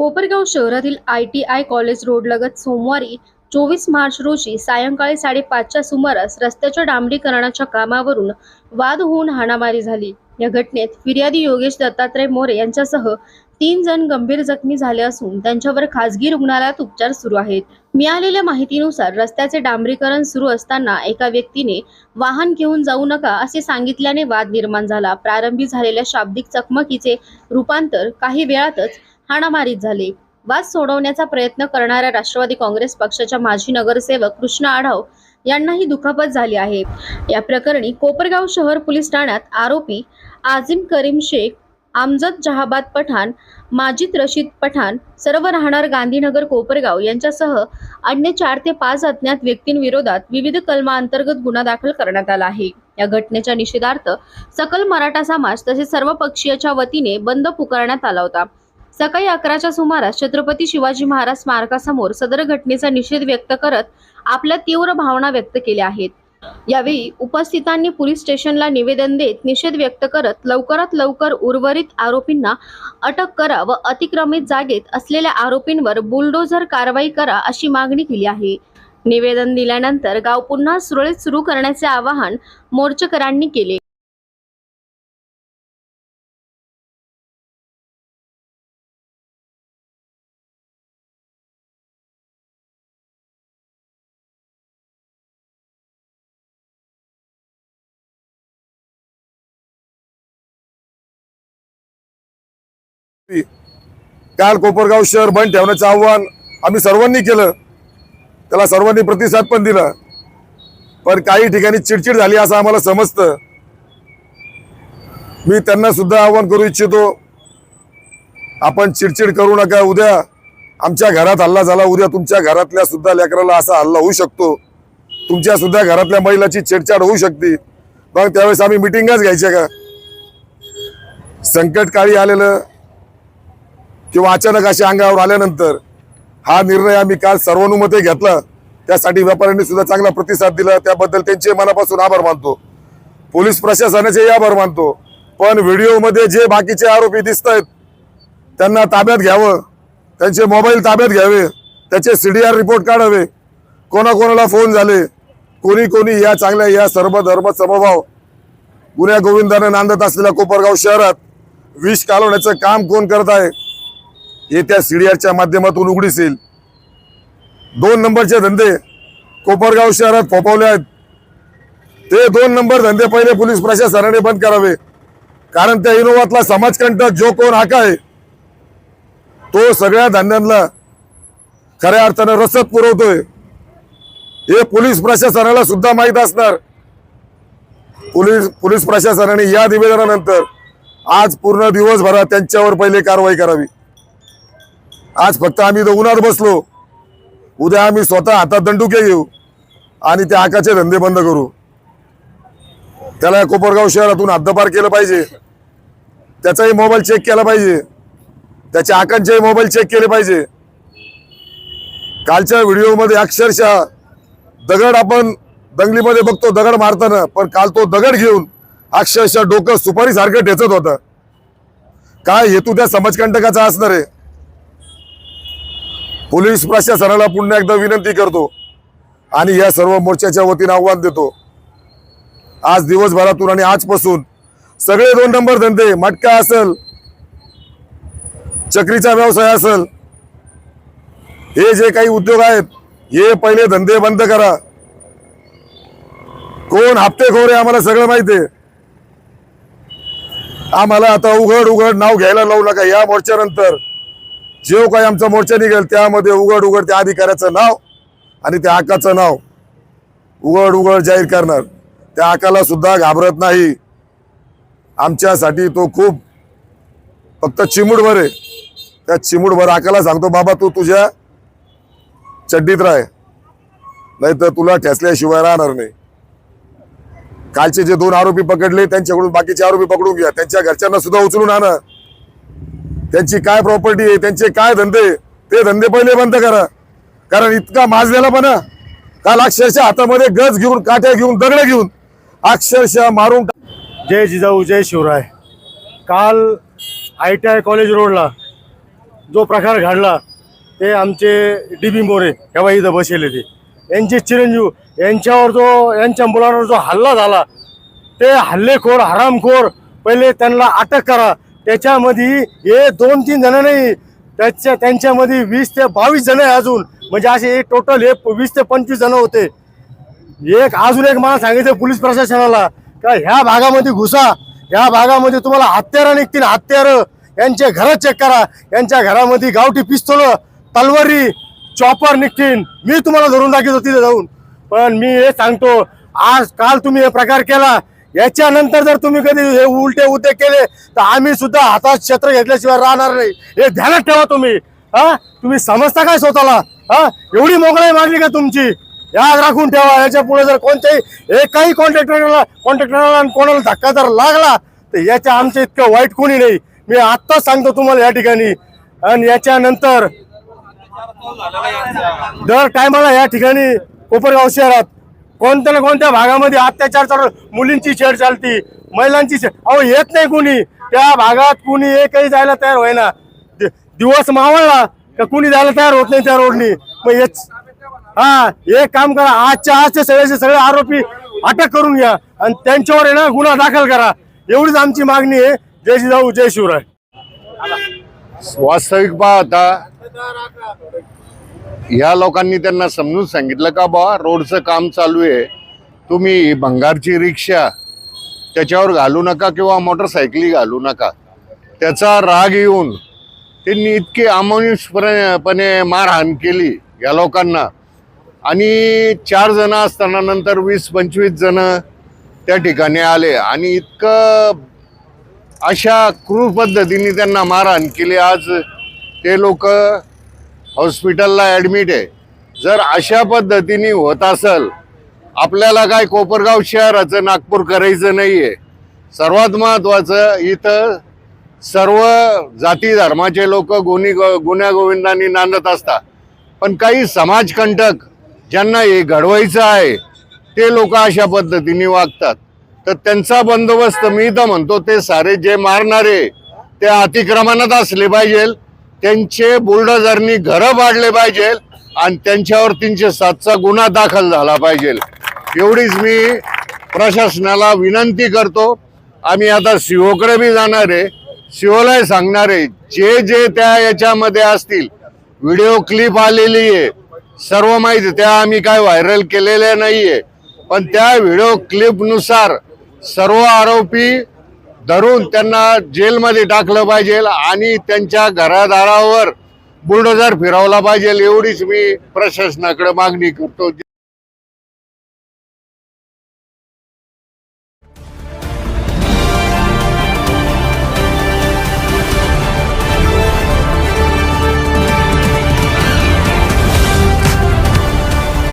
कोपरगाव शहरातील I T I college रोडलगत सोमवारी चोवीस मार्च रोजी सायंकाळी साडेपाचच्या सुमारास रस्त्याच्या डांबरीकरणाच्या कामावरून वाद होऊन हाणामारी झाली. या घटनेत फिर्यादी योगेश दत्तात्रय मोरे यांच्यासह तीन जण गंभीर जखमी झाले असून त्यांच्यावर खासगी रुग्णालयात उपचार सुरू आहेत. मिळालेल्या माहितीनुसार रस्त्याचे डांबरीकरण सुरू असताना एका व्यक्तीने वाहन घेऊन जाऊ नका असे सांगितल्याने वाद निर्माण झाला. प्रारंभी झालेल्या शाब्दिक चकमकीचे रूपांतर काही वेळातच हाणामारीत झाले. वाद सोडवण्याचा प्रयत्न करणाऱ्या राष्ट्रवादी काँग्रेस पक्षाच्या माजी नगरसेवक कृष्ण आढाव यांनाही दुखापत झाली आहे. या प्रकरणी कोपरगाव शहर पोलीस ठाण्यात आरोपी आझिम करीम शेख आमजद जहाबाद पठाण माजिद रशीद पठाण सर्व राहणार गांधीनगर कोपरगाव यांच्यासह अन्य चार ते पाच अज्ञात व्यक्तींविरोधात विविध कलमांतर्गत गुन्हा दाखल करण्यात आला आहे. या घटनेच्या निषेधार्थ सकल मराठा समाज तसेच सर्व पक्षीयाच्या वतीने बंद पुकारण्यात आला होता. सकाळी अकराच्या सुमारास छत्रपती शिवाजी महाराज स्मारकासमोर सदर घटनेचा निषेध व्यक्त करत आपल्या तीव्र भावना व्यक्त केल्या आहेत. यावेळी उपस्थितांनी पोलीस स्टेशनला निवेदन देत निषेध व्यक्त करत लवकरात लवकर उर्वरित आरोपींना अटक करा व अतिक्रमित जागेत असलेल्या आरोपींवर बुलडोझर कारवाई करा अशी मागणी केली आहे. निवेदन दिल्यानंतर गाव पुन्हा सुरळीत सुरू करण्याचे आवाहन मोर्चेकरांनी केले. काल कोपरगाव शहर बंद ठेवण्याचं आव्हान आम्ही सर्वांनी केलं. त्याला सर्वांनी प्रतिसाद पण दिला. पण काही ठिकाणी चिडचिड झाली असं आम्हाला समजतं. मी त्यांना सुद्धा आव्हान करू इच्छितो. आपण चिडचिड करू नका. उद्या आमच्या घरात हल्ला झाला. उद्या तुमच्या घरातल्या सुद्धा लेकराला असा हल्ला होऊ शकतो. तुमच्या सुद्धा घरातल्या महिलाची छेडछाड होऊ शकते. मग त्यावेळेस आम्ही मिटिंगच घ्यायच्या का? संकट काळी आलेलं. किंवा अचानक अशा अंगावर आल्यानंतर हा निर्णय आम्ही काल सर्वानुमते घेतला. त्यासाठी व्यापाऱ्यांनी सुद्धा चांगला प्रतिसाद दिला. त्याबद्दल त्यांचे मनापासून आभार मानतो. पोलीस प्रशासनाचे आभार मानतो. पण व्हिडिओमध्ये जे बाकीचे आरोपी दिसत आहेत त्यांना ताब्यात घ्यावं त्यांचे मोबाईल ताब्यात घ्यावे त्याचे सी डी आर रिपोर्ट काढावे कोणाकोणाला फोन झाले कोणी कोणी या चांगल्या या सर्व धर्म समभाव गुन्ह्या गोविंदाने नांदत असलेल्या कोपरगाव शहरात विष कालवण्याचं काम कोण करत आहे? हे त्या सीडीआरच्या माध्यमातून उघडीस येईल. दोन नंबरचे धंदे कोपरगाव शहरात फोपावले आहेत. ते दोन नंबर धंदे पहिले पोलीस प्रशासनाने बंद करावे. कारण त्या इनोवातला समाजकंटक जो कोण हाका आहे तो सगळ्या धंद्यांना खऱ्या अर्थानं रसद पुरवतोय. हे पोलीस प्रशासनाला सुद्धा माहीत असणार. पोलीस पोलीस प्रशासनाने या निवेदनानंतर आज पूर्ण दिवसभरात त्यांच्यावर पहिले कारवाई करावी. आज फक्त आम्ही इथं उन्हात बसलो. उद्या आम्ही स्वतः हातात दंडुके घेऊ आणि त्या आकाचे धंदे बंद करू. त्याला कोपरगाव शहरातून हद्दपार केलं पाहिजे. त्याचाही मोबाईल चेक केला पाहिजे. त्याच्या आकांचेही मोबाईल चेक केले पाहिजे. कालच्या व्हिडिओमध्ये अक्षरशः दगड आपण दंगलीमध्ये बघतो दगड मारताना पण काल तो दगड घेऊन अक्षरशः डोकं सुपारी सारखं ठेचत होतं. काय हेतू त्या समाजकंटकाचा असणार आहे? पोलीस प्रशासनाला पुन्हा एकदा विनंती करतो आणि या सर्व मोर्चाच्या वतीने आव्हान देतो. आज दिवसभरातून आणि आजपासून सगळे दोन नंबर धंदे मटका असेल चक्रीचा व्यवसाय असेल हे जे काही उद्योग आहेत हे पहिले धंदे बंद करा. कोण हप्तेखोर आहे आम्हाला सगळं माहिती आहे. आम्हाला आता उघड उघड नाव घ्यायला लावू नका. या मोर्चानंतर जेव हो काही आमचा मोर्चा निघेल त्यामध्ये उघड उघड त्या अधिकाऱ्याचं नाव आणि त्या आकाचं नाव उघड उघड जाहीर करणार. त्या आकाला सुद्धा घाबरत नाही. आमच्यासाठी तो खूप फक्त चिमुडभर आहे. त्या चिमुडभर आकाला सांगतो बाबा तू तुझ्या चड्डीत राह. नाही तर तुला ठेसल्याशिवाय राहणार नाही. कालचे जे दोन आरोपी पकडले त्यांच्याकडून बाकीचे आरोपी पकडून घ्या. त्यांच्या घरच्यांना सुद्धा उचलून आणा. त्यांची काय प्रॉपर्टी आहे त्यांचे काय धंदे ते धंदे पहिले बंद करा. कारण इतका माजलेला पण काल अक्षरशः हातामध्ये गज घेऊन काट्या घेऊन दगड घेऊन अक्षरशः मारून जय जिजाऊ जय शिवराय. काल आय टी आय कॉलेज रोडला जो प्रकार घडला ते आमचे डी बी मोरे केव्हा इथं बसले ते. यांचे चिरंजीव यांच्यावर जो यांच्या मुलांवर जो हल्ला झाला ते हल्लेखोर हरामखोर पहिले त्यांना अटक करा. त्याच्यामध्ये हे दोन तीन जण नाही त्याच्या त्यांच्यामध्ये वीस ते बावीस जण आहे अजून. म्हणजे असे टोटल हे वीस ते पंचवीस जण होते. एक अजून एक मला सांगितलं पोलीस प्रशासनाला का ह्या भागामध्ये घुसा. ह्या भागामध्ये तुम्हाला हत्यारं निघतील हत्यारं. यांचे घर चेक करा. यांच्या घरामध्ये गावठी पिस्तोल तलवारी चॉपर निघतील. मी तुम्हाला धरून दाखवतो तिथे जाऊन. पण मी हे सांगतो आज काल तुम्ही हे प्रकार केला. याच्यानंतर जर तुम्ही कधी हे उलटे उद्योग केले तर आम्ही सुद्धा हातात क्षेत्र घेतल्याशिवाय राहणार नाही. हे ध्यानात ठेवा तुम्ही. हा? तुम्ही समजता काय स्वतःला? हा? एवढी मोगळाई मागली का तुमची? याद राखून ठेवा. याच्यापुढे जर कोणत्याही एकाही कॉन्ट्रॅक्टरला कॉन्ट्रॅक्टरला आणि कोणाला धक्का जर लागला तर याच्या आमच्या इतकं वाईट कोणी नाही. मी आत्ताच सांगतो तुम्हाला या ठिकाणी. आणि याच्यानंतर दर टायमाला या ठिकाणी कोपरगाव शहरात कोणत्या ना कोणत्या भागामध्ये अत्याचार चालू मुलींची छेड चालती महिलांची छेड. अहो येत नाही कुणी. त्या भागात कुणी एकही जायला तयार होईना. दिवस मावळला का कुणी जायला तयार होत नाही त्या रोडनी. मग हेच हा एक काम करा. आजच्या आजचे सगळ्याचे सगळे आरोपी अटक करून घ्या. आणि त्यांच्यावर आहे ना गुन्हा दाखल करा. एवढीच आमची मागणी आहे. जय जिजाऊ जय शिवराय. वास्तविक पाहता ह्या लोकांनी त्यांना समजून सांगितलं का बा रोडचं काम चालू आहे तुम्ही भंगारची रिक्षा त्याच्यावर घालू नका किंवा मोटरसायकली घालू नका. त्याचा राग येऊन त्यांनी इतकी अमानुषपणे मारहाण केली या लोकांना. आणि चार जण असताना नंतर वीस पंचवीस जण त्या ठिकाणी आले आणि इतकं अशा क्रूर पद्धतीने त्यांना मारहाण केली. आज ते लोक हॉस्पिटलला ॲडमिट आहे. जर अशा पद्धतीने होत असेल आपल्याला काय कोपरगाव शहराचं नागपूर करायचं नाही आहे सर्वात महत्त्वाचं इथं सर्व जाती धर्माचे लोक गुन्हे गुन्ह्यागोविंदांनी नांदत असतात. पण काही समाजकंटक ज्यांना हे घडवायचं आहे ते लोक अशा पद्धतीने वागतात. तर त्यांचा बंदोबस्त मी तर म्हणतो ते सारे जे मारणारे ते अतिक्रमणात असले पाहिजेल. त्यांचे बुलडोझरनी घरं पाडले पाहिजे आणि त्यांच्यावर तीनशे सातचा गुन्हा दाखल झाला पाहिजे. एवढीच मी प्रशासनाला विनंती करतो. आम्ही आता सीओकडे बी जाणार आहे. सीओलाही सांगणार आहे जे जे त्या याच्यामध्ये असतील व्हिडिओ क्लिप आलेली आहे. सर्व माहिती त्या आम्ही काय व्हायरल केलेल्या नाही आहे पण त्या व्हिडिओ क्लिपनुसार सर्व आरोपी धरून त्यांना जेलमध्ये टाकलं पाहिजे आणि त्यांच्या घरादारावर बुलडोजर फिरवला पाहिजे एवढीच मी प्रशासनाकडे मागणी करतो.